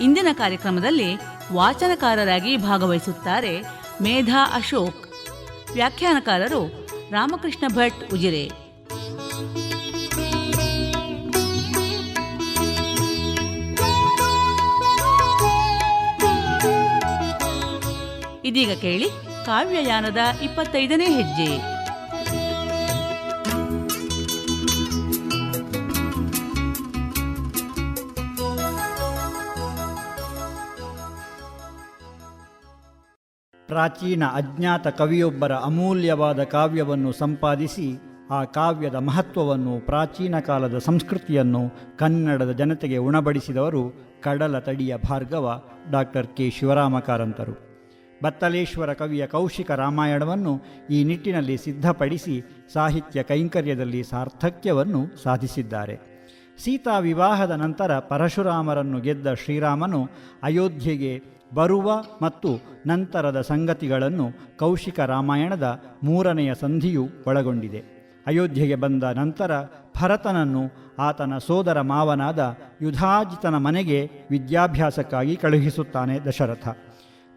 ಇಂದಿನ ಕಾರ್ಯಕ್ರಮದಲ್ಲಿ ವಾಚನಕಾರರಾಗಿ ಭಾಗವಹಿಸುತ್ತಾರೆ ಮೇಧಾ ಅಶೋಕ್. ವ್ಯಾಖ್ಯಾನಕಾರರು ರಾಮಕೃಷ್ಣ ಭಟ್ ಉಜಿರೆ. ಇದೀಗ ಕೇಳಿ ಕಾವ್ಯಯಾನದ ಇಪ್ಪತ್ತೈದನೇ ಹೆಜ್ಜೆ. ಪ್ರಾಚೀನ ಅಜ್ಞಾತ ಕವಿಯೊಬ್ಬರ ಅಮೂಲ್ಯವಾದ ಕಾವ್ಯವನ್ನು ಸಂಪಾದಿಸಿ ಆ ಕಾವ್ಯದ ಮಹತ್ವವನ್ನು ಪ್ರಾಚೀನ ಕಾಲದ ಸಂಸ್ಕೃತಿಯನ್ನು ಕನ್ನಡದ ಜನತೆಗೆ ಉಣಬಡಿಸಿದವರು ಕಡಲ ತಡಿಯ ಭಾರ್ಗವ ಡಾಕ್ಟರ್ ಕೆ ಶಿವರಾಮ ಕಾರಂತರು ಬತ್ತಲೇಶ್ವರ ಕವಿಯ ಕೌಶಿಕ ರಾಮಾಯಣವನ್ನು ಈ ನಿಟ್ಟಿನಲ್ಲಿ ಸಿದ್ಧಪಡಿಸಿ ಸಾಹಿತ್ಯ ಕೈಂಕರ್ಯದಲ್ಲಿ ಸಾರ್ಥಕ್ಯವನ್ನು ಸಾಧಿಸಿದ್ದಾರೆ. ಸೀತಾ ವಿವಾಹದ ನಂತರ ಪರಶುರಾಮರನ್ನು ಗೆದ್ದ ಶ್ರೀರಾಮನು ಅಯೋಧ್ಯೆಗೆ ಬರುವ ಮತ್ತು ನಂತರದ ಸಂಗತಿಗಳನ್ನು ಕೌಶಿಕ ರಾಮಾಯಣದ ಮೂರನೆಯ ಸಂಧಿಯು ಒಳಗೊಂಡಿದೆ. ಅಯೋಧ್ಯೆಗೆ ಬಂದ ನಂತರ ಭರತನನ್ನು ಆತನ ಸೋದರ ಮಾವನಾದ ಯುಧಾಜಿತನ ಮನೆಗೆ ವಿದ್ಯಾಭ್ಯಾಸಕ್ಕಾಗಿ ಕಳುಹಿಸುತ್ತಾನೆ ದಶರಥ.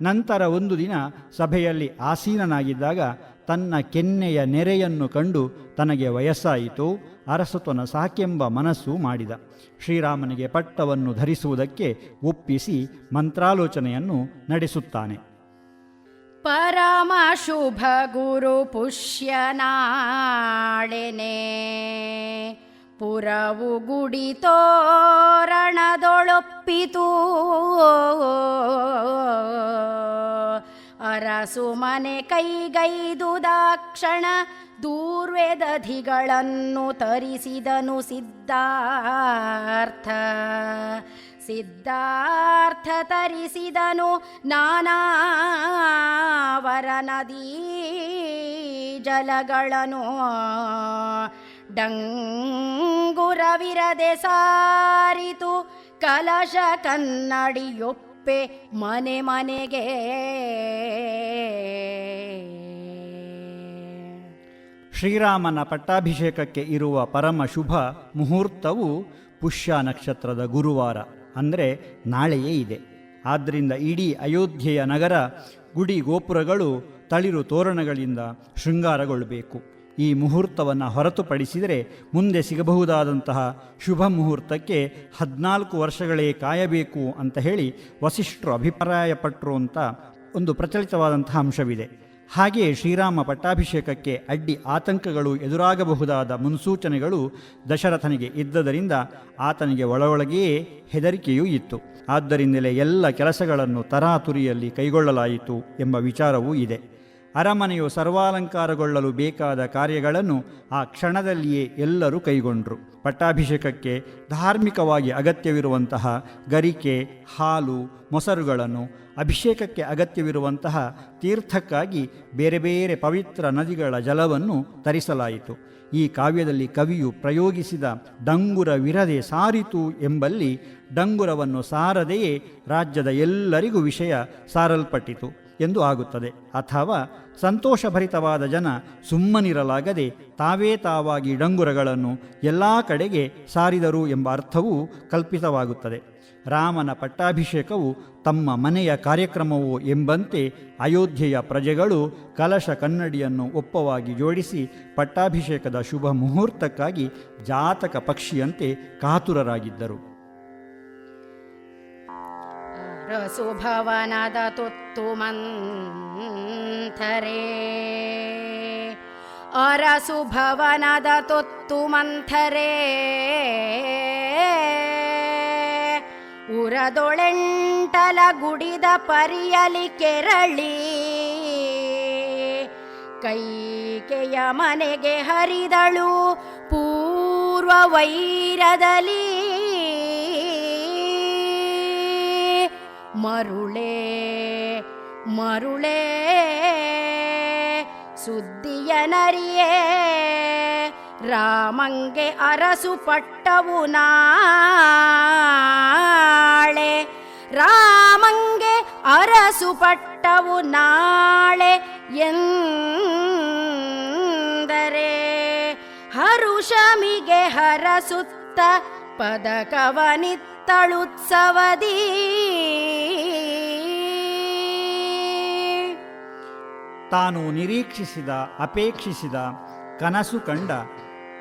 ನಂತರ ಒಂದು ದಿನ ಸಭೆಯಲ್ಲಿ ಆಸೀನನಾಗಿದ್ದಾಗ ತನ್ನ ಕೆನ್ನೆಯ ನೆರೆಯನ್ನು ಕಂಡು ತನಗೆ ವಯಸ್ಸಾಯಿತು. ಅರಸುತನ ಸಾಕೆಂಬ ಮನಸ್ಸು ಮಾಡಿದ. ಶ್ರೀರಾಮನಿಗೆ ಪಟ್ಟವನ್ನು ಧರಿಸುವುದಕ್ಕೆ ಒಪ್ಪಿಸಿ ಮಂತ್ರಾಲೋಚನೆಯನ್ನು ನಡೆಸುತ್ತಾನೆ. ಪರಮ ಶುಭ ಗುರು ಪುಷ್ಯನಾಳೆನೆ ಪುರವು ಗುಡಿ ತೋರಣದೊಳೊಪ್ಪಿತು. ಅರಸು ಮನೆ ಕೈಗೈದುದಾಕ್ಷಣ ದೂರ್ವೇದಧಿಗಳನ್ನು ತರಿಸಿದನು ಸಿದ್ಧಾರ್ಥ. ಸಿದ್ಧಾರ್ಥ ತರಿಸಿದನು ನಾನಾವರ ನದಿ ಜಲಗಳನ್ನು. ಡಂಗುರವಿರದೆ ಸಾರಿತು ಕಲಶ ಕನ್ನಡಿಯೊಪ್ಪೆ ಮನೆ ಮನೆಗೆ. ಶ್ರೀರಾಮನ ಪಟ್ಟಾಭಿಷೇಕಕ್ಕೆ ಇರುವ ಪರಮ ಶುಭ ಮುಹೂರ್ತವು ಪುಷ್ಯ ನಕ್ಷತ್ರದ ಗುರುವಾರ, ಅಂದರೆ ನಾಳೆಯೇ ಇದೆ. ಆದ್ದರಿಂದ ಇಡೀ ಅಯೋಧ್ಯೆಯ ನಗರ, ಗುಡಿ ಗೋಪುರಗಳು ತಳಿರು ತೋರಣಗಳಿಂದ ಶೃಂಗಾರಗೊಳ್ಳಬೇಕು ಈ ಮುಹೂರ್ತವನ್ನು ಹೊರತುಪಡಿಸಿದರೆ ಮುಂದೆ ಸಿಗಬಹುದಾದಂತಹ ಶುಭ ಮುಹೂರ್ತಕ್ಕೆ ಹದಿನಾಲ್ಕು ವರ್ಷಗಳೇ ಕಾಯಬೇಕು ಅಂತ ಹೇಳಿ ವಸಿಷ್ಠರು ಅಭಿಪ್ರಾಯಪಟ್ಟರು ಅಂತ ಒಂದು ಪ್ರಚಲಿತವಾದಂತಹ ಅಂಶವಿದೆ. ಹಾಗೆಯೇ ಶ್ರೀರಾಮ ಪಟ್ಟಾಭಿಷೇಕಕ್ಕೆ ಅಡ್ಡಿ ಆತಂಕಗಳು ಎದುರಾಗಬಹುದಾದ ಮುನ್ಸೂಚನೆಗಳು ದಶರಥನಿಗೆ ಇದ್ದದರಿಂದ ಆತನಿಗೆ ಒಳಗೊಳಗೆಯೇ ಹೆದರಿಕೆಯೂ ಇತ್ತು. ಆದ್ದರಿಂದಲೇ ಎಲ್ಲ ಕೆಲಸಗಳನ್ನು ತರಾತುರಿಯಲ್ಲಿ ಕೈಗೊಳ್ಳಲಾಯಿತು ಎಂಬ ವಿಚಾರವೂ ಇದೆ. ಅರಮನೆಯು ಸರ್ವಾಲಂಕಾರಗೊಳ್ಳಲು ಬೇಕಾದ ಕಾರ್ಯಗಳನ್ನು ಆ ಕ್ಷಣದಲ್ಲಿಯೇ ಎಲ್ಲರೂ ಕೈಗೊಂಡರು. ಪಟ್ಟಾಭಿಷೇಕಕ್ಕೆ ಧಾರ್ಮಿಕವಾಗಿ ಅಗತ್ಯವಿರುವಂತಹ ಗರಿಕೆ, ಹಾಲು, ಮೊಸರುಗಳನ್ನು ಅಭಿಷೇಕಕ್ಕೆ ಅಗತ್ಯವಿರುವಂತಹ ತೀರ್ಥಕ್ಕಾಗಿ ಬೇರೆ ಬೇರೆ ಪವಿತ್ರ ನದಿಗಳ ಜಲವನ್ನು ತರಿಸಲಾಯಿತು. ಈ ಕಾವ್ಯದಲ್ಲಿ ಕವಿಯು ಪ್ರಯೋಗಿಸಿದ ಡಂಗುರವಿರದೆ ಸಾರಿತು ಎಂಬಲ್ಲಿ ಡಂಗುರವನ್ನು ಸಾರದೆಯೇ ರಾಜ್ಯದ ಎಲ್ಲರಿಗೂ ವಿಷಯ ಸಾರಲ್ಪಟ್ಟಿತು ಎಂದು ಆಗುತ್ತದೆ. ಅಥವಾ ಸಂತೋಷಭರಿತವಾದ ಜನ ಸುಮ್ಮನಿರಲಾಗದೆ ತಾವೇ ತಾವಾಗಿ ಡಂಗುರಗಳನ್ನು ಎಲ್ಲ ಕಡೆಗೆ ಸಾರಿದರು ಎಂಬ ಅರ್ಥವೂ ಕಲ್ಪಿತವಾಗುತ್ತದೆ. ರಾಮನ ಪಟ್ಟಾಭಿಷೇಕವು ತಮ್ಮ ಮನೆಯ ಕಾರ್ಯಕ್ರಮವು ಎಂಬಂತೆ ಅಯೋಧ್ಯೆಯ ಪ್ರಜೆಗಳು ಕಲಶ ಕನ್ನಡಿಯನ್ನು ಒಪ್ಪವಾಗಿ ಜೋಡಿಸಿ ಪಟ್ಟಾಭಿಷೇಕದ ಶುಭ ಮುಹೂರ್ತಕ್ಕಾಗಿ ಜಾತಕ ಪಕ್ಷಿಯಂತೆ ಕಾತುರರಾಗಿದ್ದರು. ಅರಸು ಭವನದ ತೊತ್ತು ಮಂಥರೆ. ಉರದೊಳೆಂಟಲ ಗುಡಿದ ಪರಿಯಲಿ ಕೆರಳಿ ಕೈಕೆಯ ಮನೆಗೆ ಹರಿದಳು ಪೂರ್ವ ವೈರದಲ್ಲಿ. ಮರುಳೇ ಮರುಳೇ ಸುದ್ದಿಯ ನರಿಯೇ ರಾಮಂಗೆ ಅರಸು ಪಟ್ಟವು ನಾಳೆ. ರಾಮಂಗೆ ಅರಸು ಪಟ್ಟವು ನಾಳೆ ಎಂದರೆ ಹರುಷಮಿಗೆ ಹರಸುತ್ತ ಪದಕವನಿತ್ತಳುತ್ಸವದಿ. ತಾನು ನಿರೀಕ್ಷಿಸಿದ, ಅಪೇಕ್ಷಿಸಿದ ಕನಸು ಕಂಡ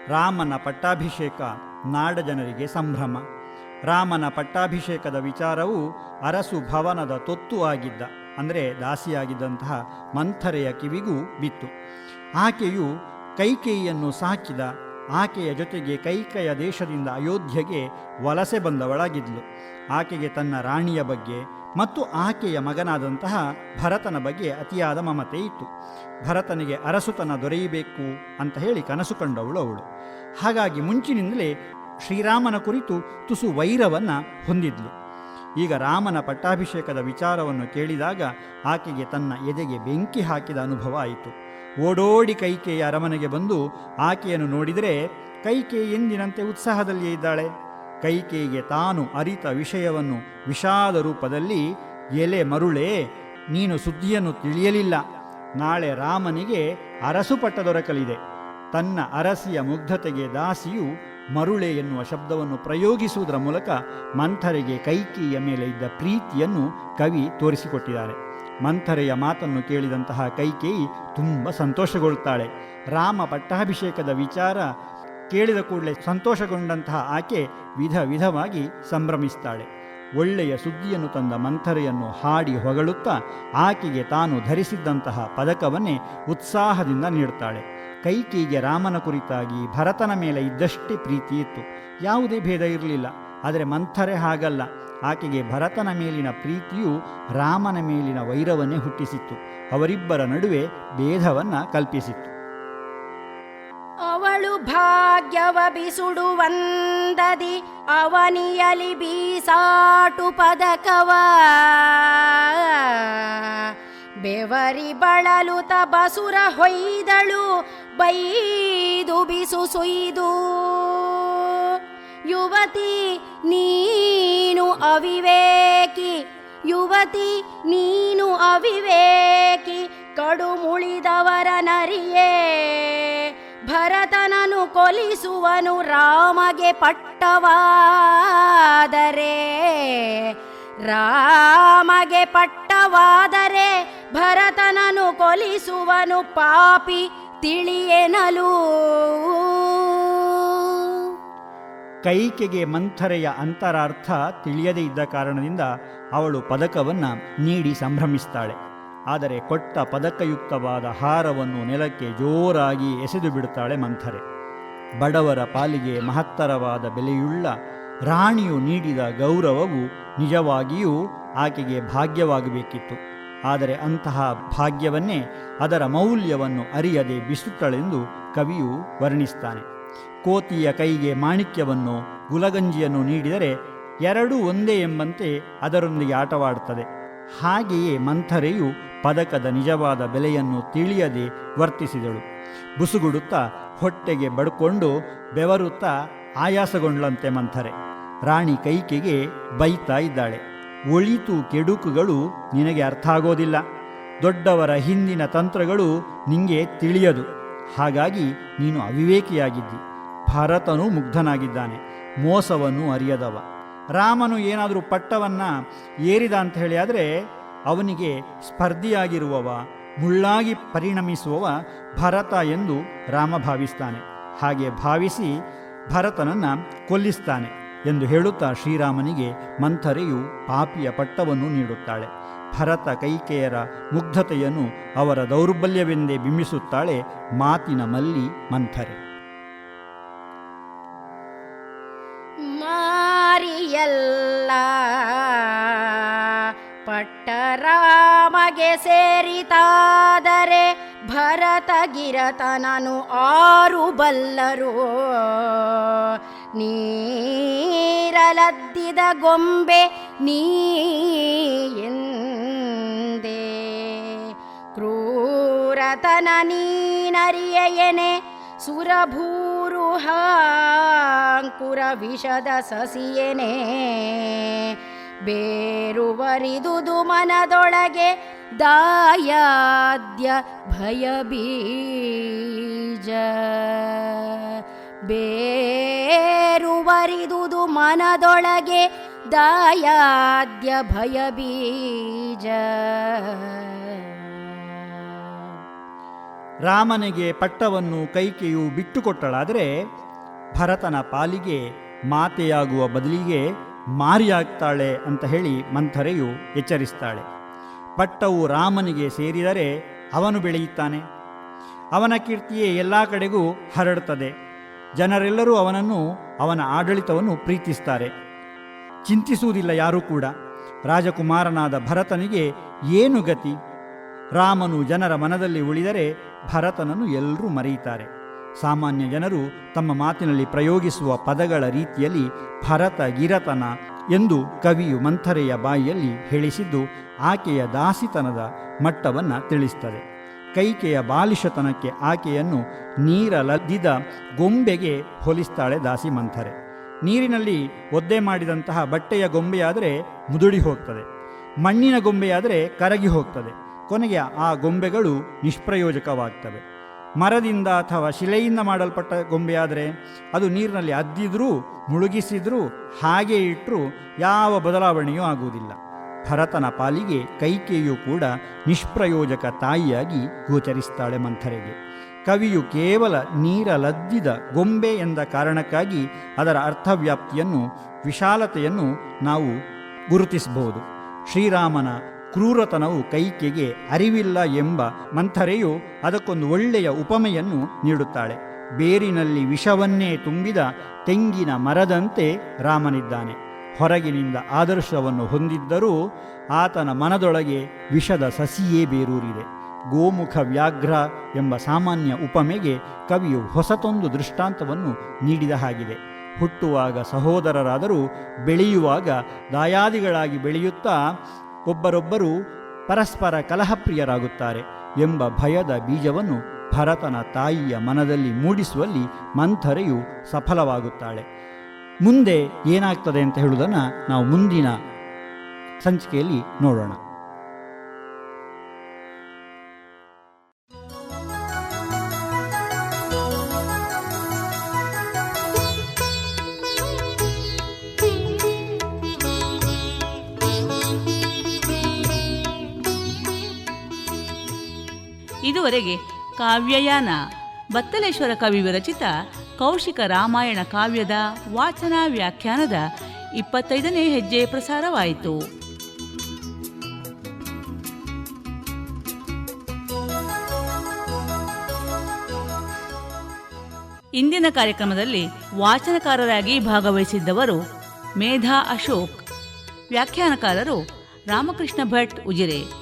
ರಾಮನ ಪಟ್ಟಾಭಿಷೇಕ, ನಾಡ ಜನರಿಗೆ ಸಂಭ್ರಮ. ರಾಮನ ಪಟ್ಟಾಭಿಷೇಕದ ವಿಚಾರವು ಅರಸು ಭವನದ ತೊತ್ತು ಆಗಿದ್ದ, ಅಂದರೆ ದಾಸಿಯಾಗಿದ್ದಂತಹ ಮಂಥರೆಯ ಕಿವಿಗೂ ಬಿತ್ತು. ಆಕೆಯು ಕೈಕೇಯಿಯನ್ನು ಸಾಕಿದ, ಆಕೆಯ ಜೊತೆಗೆ ಕೈಕೆಯ ದೇಶದಿಂದ ಅಯೋಧ್ಯೆಗೆ ವಲಸೆ ಬಂದವಳಾಗಿದ್ಲು. ಆಕೆಗೆ ತನ್ನ ರಾಣಿಯ ಬಗ್ಗೆ ಮತ್ತು ಆಕೆಯ ಮಗನಾದಂತಹ ಭರತನ ಬಗ್ಗೆ ಅತಿಯಾದ ಮಮತೆ ಇತ್ತು. ಭರತನಿಗೆ ಅರಸುತನ ದೊರೆಯಬೇಕು ಅಂತ ಹೇಳಿ ಕನಸು ಕಂಡವಳು ಅವಳು. ಹಾಗಾಗಿ ಮುಂಚಿನಿಂದಲೇ ಶ್ರೀರಾಮನ ಕುರಿತು ತುಸು ವೈರವನ್ನು ಹೊಂದಿದ್ಲು. ಈಗ ರಾಮನ ಪಟ್ಟಾಭಿಷೇಕದ ವಿಚಾರವನ್ನು ಕೇಳಿದಾಗ ಆಕೆಗೆ ತನ್ನ ಎದೆಗೆ ಬೆಂಕಿ ಹಾಕಿದ ಅನುಭವ ಆಯಿತು. ಓಡೋಡಿ ಕೈಕೇಯ ಅರಮನೆಗೆ ಬಂದು ಆಕೆಯನ್ನು ನೋಡಿದರೆ, ಕೈಕೇಯಿ ಎಂದಿನಂತೆ ಉತ್ಸಾಹದಲ್ಲಿಯೇ ಇದ್ದಾಳೆ? ಕೈಕೇಯಿಗೆ ತಾನು ಅರಿತ ವಿಷಯವನ್ನು ವಿಷಾದ ರೂಪದಲ್ಲಿ, ಎಲೆ ಮರುಳೇ, ನೀನು ಸುದ್ದಿಯನ್ನು ತಿಳಿಯಲಿಲ್ಲ. ನಾಳೆ ರಾಮನಿಗೆ ಅರಸು ಪಟ್ಟ ದೊರಕಲಿದೆ. ತನ್ನ ಅರಸಿಯ ಮುಗ್ಧತೆಗೆ ದಾಸಿಯು ಮರುಳೆ ಎನ್ನುವ ಶಬ್ದವನ್ನು ಪ್ರಯೋಗಿಸುವುದರ ಮೂಲಕ ಮಂಥರೆಗೆ ಕೈಕೇಯಿಯ ಮೇಲೆ ಇದ್ದ ಪ್ರೀತಿಯನ್ನು ಕವಿ ತೋರಿಸಿಕೊಟ್ಟಿದ್ದಾರೆ. ಮಂಥರೆಯ ಮಾತನ್ನು ಕೇಳಿದಂತಹ ಕೈಕೇಯಿ ತುಂಬ ಸಂತೋಷಗೊಳ್ಳುತ್ತಾಳೆ. ರಾಮ ಪಟ್ಟಾಭಿಷೇಕದ ವಿಚಾರ ಕೇಳಿದ ಕೂಡಲೇ ಸಂತೋಷಗೊಂಡಂತಹ ಆಕೆ ವಿಧ ವಿಧವಾಗಿ ಸಂಭ್ರಮಿಸ್ತಾಳೆ. ಒಳ್ಳೆಯ ಸುದ್ದಿಯನ್ನು ತಂದ ಮಂಥರೆಯನ್ನು ಹಾಡಿ ಹೊಗಳುತ್ತಾ ಆಕೆಗೆ ತಾನು ಧರಿಸಿದ್ದಂತಹ ಪದಕವನ್ನೇ ಉತ್ಸಾಹದಿಂದ ನೀಡುತ್ತಾಳೆ ಕೈಕೇಯಿಗೆ ರಾಮನ ಕುರಿತಾಗಿ ಭರತನ ಮೇಲೆ ಇದ್ದಷ್ಟೇ ಪ್ರೀತಿ ಇತ್ತು. ಯಾವುದೇ ಭೇದ ಇರಲಿಲ್ಲ. ಆದರೆ ಮಂಥರೆ ಹಾಗಲ್ಲ. ಆಕೆಗೆ ಭರತನ ಮೇಲಿನ ಪ್ರೀತಿಯು ರಾಮನ ಮೇಲಿನ ವೈರವನ್ನೇ ಹುಟ್ಟಿಸಿತ್ತು. ಅವರಿಬ್ಬರ ನಡುವೆ ಭೇದವನ್ನು ಕಲ್ಪಿಸಿತ್ತು. ಅವಳು ಭಾಗ್ಯವ ಬಿಸುಡುವಂದದಿ, ಅವನಿಯಲಿ ಬೀಸಾಟು ಪದಕವ. ಬೆವರಿ ಬಳಲುತ ಬಸುರ ಹೊಯ್ದಳು, ಬೈದು ಬಿಸು ಸುಯ್ದು. ಯುವತಿ ನೀನು ಅವಿವೇಕಿ, ಯುವತಿ ನೀನು ಅವಿವೇಕಿ ಕಡು ಮುಳಿದವರ ನರಿಯೇ ಕೊಲಿಸುವನು ರಾಮಗೆ ಪಟ್ಟವಾದರೆ ರಾಮಗೆ ಪಟ್ಟವಾದರೆ ಭರತನನು ಕೊಲಿಸುವನು ಪಾಪಿ ತಿಳಿಯೆನಲು. ಕೈಕೆಗೆ ಮಂಥರೆಯ ಅಂತರಾರ್ಥ ತಿಳಿಯದೇ ಇದ್ದ ಕಾರಣದಿಂದ ಅವಳು ಪದಕವನ್ನು ನೀಡಿ ಸಂಭ್ರಮಿಸ್ತಾಳೆ. ಆದರೆ ಕೊಟ್ಟ ಪದಕಯುಕ್ತವಾದ ಹಾರವನ್ನು ನೆಲಕ್ಕೆ ಜೋರಾಗಿ ಎಸೆದು ಬಿಡುತ್ತಾಳೆ ಮಂಥರೆ. ಬಡವರ ಪಾಲಿಗೆ ಮಹತ್ತರವಾದ ಬೆಲೆಯುಳ್ಳ ರಾಣಿಯು ನೀಡಿದ ಗೌರವವು ನಿಜವಾಗಿಯೂ ಆಕೆಗೆ ಭಾಗ್ಯವಾಗಬೇಕಿತ್ತು. ಆದರೆ ಅಂತಹ ಭಾಗ್ಯವನ್ನೇ ಅದರ ಮೌಲ್ಯವನ್ನು ಅರಿಯದೆ ಬಿಸುತ್ತಳೆಂದು ಕವಿಯು ವರ್ಣಿಸ್ತಾನೆ. ಕೋತಿಯ ಕೈಗೆ ಮಾಣಿಕ್ಯವನ್ನು, ಗುಲಗಂಜಿಯನ್ನು ನೀಡಿದರೆ ಎರಡೂ ಒಂದೇ ಎಂಬಂತೆ ಅದರೊಂದಿಗೆ ಆಟವಾಡುತ್ತದೆ. ಹಾಗೆಯೇ ಮಂಥರೆಯು ಪದಕದ ನಿಜವಾದ ಬೆಲೆಯನ್ನು ತಿಳಿಯದೆ ವರ್ತಿಸಿದಳು. ಬುಸುಗುಡುತ್ತಾ ಹೊಟ್ಟೆಗೆ ಬಡ್ಕೊಂಡು ಬೆವರುತ್ತಾ ಆಯಾಸಗೊಂಡ್ಲಂತೆ ಮಂಥರೆ. ರಾಣಿ ಕೈಕೆಗೆ ಬೈತಾ ಇದ್ದಾಳೆ. ಒಳಿತು ಕೆಡುಕುಗಳು ನಿನಗೆ ಅರ್ಥ ಆಗೋದಿಲ್ಲ ದೊಡ್ಡವರ ಹಿಂದಿನ ತಂತ್ರಗಳು ನಿಂಗೆ ತಿಳಿಯದು. ಹಾಗಾಗಿ ನೀನು ಅವಿವೇಕಿಯಾಗಿದ್ದಿ. ಭರತನೂ ಮುಗ್ಧನಾಗಿದ್ದಾನೆ. ಮೋಸವನ್ನು ಅರಿಯದವ. ರಾಮನು ಏನಾದರೂ ಪಟ್ಟವನ್ನು ಏರಿದ ಅಂತ ಹೇಳಿ ಆದರೆ ಅವನಿಗೆ ಸ್ಪರ್ಧಿಯಾಗಿರುವವ ಮುಳ್ಳಾಗಿ ಪರಿಣಮಿಸುವವ ಭರತ ಎಂದು ರಾಮ ಭಾವಿಸ್ತಾನೆ. ಹಾಗೆ ಭಾವಿಸಿ ಭರತನನ್ನು ಕೊಲ್ಲಿಸ್ತಾನೆ ಎಂದು ಹೇಳುತ್ತಾ ಶ್ರೀರಾಮನಿಗೆ ಮಂಥರೆಯು ಪಾಪಿಯ ಪಟ್ಟವನ್ನು ನೀಡುತ್ತಾಳೆ. ಭರತ ಕೈಕೆಯರ ಮುಗ್ಧತೆಯನ್ನು ಅವರ ದೌರ್ಬಲ್ಯವೆಂದೇ ಬಿಂಬಿಸುತ್ತಾಳೆ ಮಾತಿನ ಮಲ್ಲಿ ಮಂಥರೆ. ಮಾರಿಯಲ್ಲ ಪಟ್ಟರಾಮಗೆ ಸೇರಿತಾದರೆ ಭರತ ಗಿರತನನು ಆರು ಬಲ್ಲರು ನೀರಲದ್ದಿದ ಗೊಂಬೆ ನೀ ಎಂದೇ. ಕ್ರೂರತನ ನೀನರಿಯೆನೆ ಸುರಭೂರು ಹಾಂಕುರ ವಿಷದ ಸಸಿಯೆನೆ ಬೇರುವರಿದುದು ಮನದೊಳಗೆ ದಾಯಾದ್ಯ ಭಯ ಬೀಜ. ಬೇರುವರಿದುದು ಮನದೊಳಗೆ ದಾಯಾದ್ಯ ಭಯಬೀಜ ರಾಮನಿಗೆ ಪಟ್ಟವನ್ನು ಕೈಕೆಯು ಬಿಟ್ಟುಕೊಟ್ಟಳಾದರೆ ಭರತನ ಪಾಲಿಗೆ ಮಾತೆಯಾಗುವ ಬದಲಿಗೆ ಮಾರಿಯಾಗ್ತಾಳೆ ಅಂತ ಹೇಳಿ ಮಂಥರೆಯು ಎಚ್ಚರಿಸ್ತಾಳೆ. ಪಟ್ಟವು ರಾಮನಿಗೆ ಸೇರಿದರೆ ಅವನು ಬೆಳೆಯುತ್ತಾನೆ. ಅವನ ಕೀರ್ತಿಯೇ ಎಲ್ಲ ಕಡೆಗೂ ಹರಡುತ್ತದೆ. ಜನರೆಲ್ಲರೂ ಅವನನ್ನು ಅವನ ಆಡಳಿತವನ್ನು ಪ್ರೀತಿಸ್ತಾರೆ. ಚಿಂತಿಸುವುದಿಲ್ಲ ಯಾರೂ ಕೂಡ. ರಾಜಕುಮಾರನಾದ ಭರತನಿಗೆ ಏನು ಗತಿ? ರಾಮನು ಜನರ ಮನದಲ್ಲಿ ಉಳಿದರೆ ಭರತನನ್ನು ಎಲ್ಲರೂ ಮರೆಯುತ್ತಾರೆ. ಸಾಮಾನ್ಯ ಜನರು ತಮ್ಮ ಮಾತಿನಲ್ಲಿ ಪ್ರಯೋಗಿಸುವ ಪದಗಳ ರೀತಿಯಲ್ಲಿ ಭರತ ಗಿರತನ ಎಂದು ಕವಿಯು ಮಂಥರೆಯ ಬಾಯಿಯಲ್ಲಿ ಹೇಳಿಸಿದ್ದು ಆಕೆಯ ದಾಸಿತನದ ಮಟ್ಟವನ್ನು ತಿಳಿಸ್ತದೆ. ಕೈಕೆಯ ಬಾಲಿಶತನಕ್ಕೆ ಆಕೆಯನ್ನು ನೀರಲದ್ದಿದ ಗೊಂಬೆಗೆ ಹೋಲಿಸ್ತಾಳೆ ದಾಸಿ ಮಂಥರೆ. ನೀರಿನಲ್ಲಿ ಒದ್ದೆ ಮಾಡಿದಂತಹ ಬಟ್ಟೆಯ ಗೊಂಬೆಯಾದರೆ ಮುದುಡಿ ಹೋಗ್ತದೆ. ಮಣ್ಣಿನ ಗೊಂಬೆಯಾದರೆ ಕರಗಿ ಹೋಗ್ತದೆ. ಕೊನೆಗೆ ಆ ಗೊಂಬೆಗಳು ನಿಷ್ಪ್ರಯೋಜಕವಾಗ್ತವೆ. ಮರದಿಂದ ಅಥವಾ ಶಿಲೆಯಿಂದ ಮಾಡಲ್ಪಟ್ಟ ಗೊಂಬೆಯಾದರೆ ಅದು ನೀರಿನಲ್ಲಿ ಅದ್ದಿದ್ರೂ ಮುಳುಗಿಸಿದ್ರೂ ಹಾಗೆ ಇಟ್ಟರೂ ಯಾವ ಬದಲಾವಣೆಯೂ ಆಗುವುದಿಲ್ಲ. ಭರತನ ಪಾಲಿಗೆ ಕೈಕೆಯು ಕೂಡ ನಿಷ್ಪ್ರಯೋಜಕ ತಾಯಿಯಾಗಿ ಗೋಚರಿಸ್ತಾಳೆ ಮಂಥರೆಗೆ. ಕವಿಯು ಕೇವಲ ನೀರಲದ್ದಿದ ಗೊಂಬೆ ಎಂದ ಕಾರಣಕ್ಕಾಗಿ ಅದರ ಅರ್ಥವ್ಯಾಪ್ತಿಯನ್ನು, ವಿಶಾಲತೆಯನ್ನು ನಾವು ಗುರುತಿಸಬಹುದು. ಶ್ರೀರಾಮನ ಕ್ರೂರತನವು ಕೈಕೆಗೆ ಅರಿವಿಲ್ಲ ಎಂಬ ಮಂಥರೆಯು ಅದಕ್ಕೊಂದು ಒಳ್ಳೆಯ ಉಪಮೆಯನ್ನು ನೀಡುತ್ತಾಳೆ. ಬೇರಿನಲ್ಲಿ ವಿಷವನ್ನೇ ತುಂಬಿದ ತೆಂಗಿನ ಮರದಂತೆ ರಾಮನಿದ್ದಾನೆ. ಹೊರಗಿನಿಂದ ಆದರ್ಶವನ್ನು ಹೊಂದಿದ್ದರೂ ಆತನ ಮನದೊಳಗೆ ವಿಷದ ಸಸಿಯೇ ಬೇರೂರಿದೆ. ಗೋಮುಖ ವ್ಯಾಘ್ರ ಎಂಬ ಸಾಮಾನ್ಯ ಉಪಮೆಗೆ ಕವಿಯು ಹೊಸತೊಂದು ದೃಷ್ಟಾಂತವನ್ನು ನೀಡಿದ ಹಾಗಿದೆ. ಹುಟ್ಟುವಾಗ ಸಹೋದರರಾದರೂ ಬೆಳೆಯುವಾಗ ದಾಯಾದಿಗಳಾಗಿ ಬೆಳೆಯುತ್ತಾ ಒಬ್ಬರೊಬ್ಬರು ಪರಸ್ಪರ ಕಲಹಪ್ರಿಯರಾಗುತ್ತಾರೆ ಎಂಬ ಭಯದ ಬೀಜವನ್ನು ಭರತನ ತಾಯಿಯ ಮನದಲ್ಲಿ ಮೂಡಿಸುವಲ್ಲಿ ಮಂಥರೆಯು ಸಫಲವಾಗುತ್ತಾಳೆ. ಮುಂದೆ ಏನಾಗ್ತದೆ ಅಂತ ಹೇಳುವುದನ್ನು ನಾವು ಮುಂದಿನ ಸಂಚಿಕೆಯಲ್ಲಿ ನೋಡೋಣ. ಇದುವರೆಗೆ ಕಾವ್ಯಯಾನ ಬತ್ತಲೇಶ್ವರ ಕವಿ ವಿರಚಿತ ಕೌಶಿಕ ರಾಮಾಯಣ ಕಾವ್ಯದ ವಾಚನ ವ್ಯಾಖ್ಯಾನದ ಇಪ್ಪತ್ತೈದನೇ ಹೆಜ್ಜೆ ಪ್ರಸಾರವಾಯಿತು. ಇಂದಿನ ಕಾರ್ಯಕ್ರಮದಲ್ಲಿ ವಾಚನಕಾರರಾಗಿ ಭಾಗವಹಿಸಿದ್ದವರು ಮೇಧಾ ಅಶೋಕ್, ವ್ಯಾಖ್ಯಾನಕಾರರು ರಾಮಕೃಷ್ಣ ಭಟ್ ಉಜಿರೆ.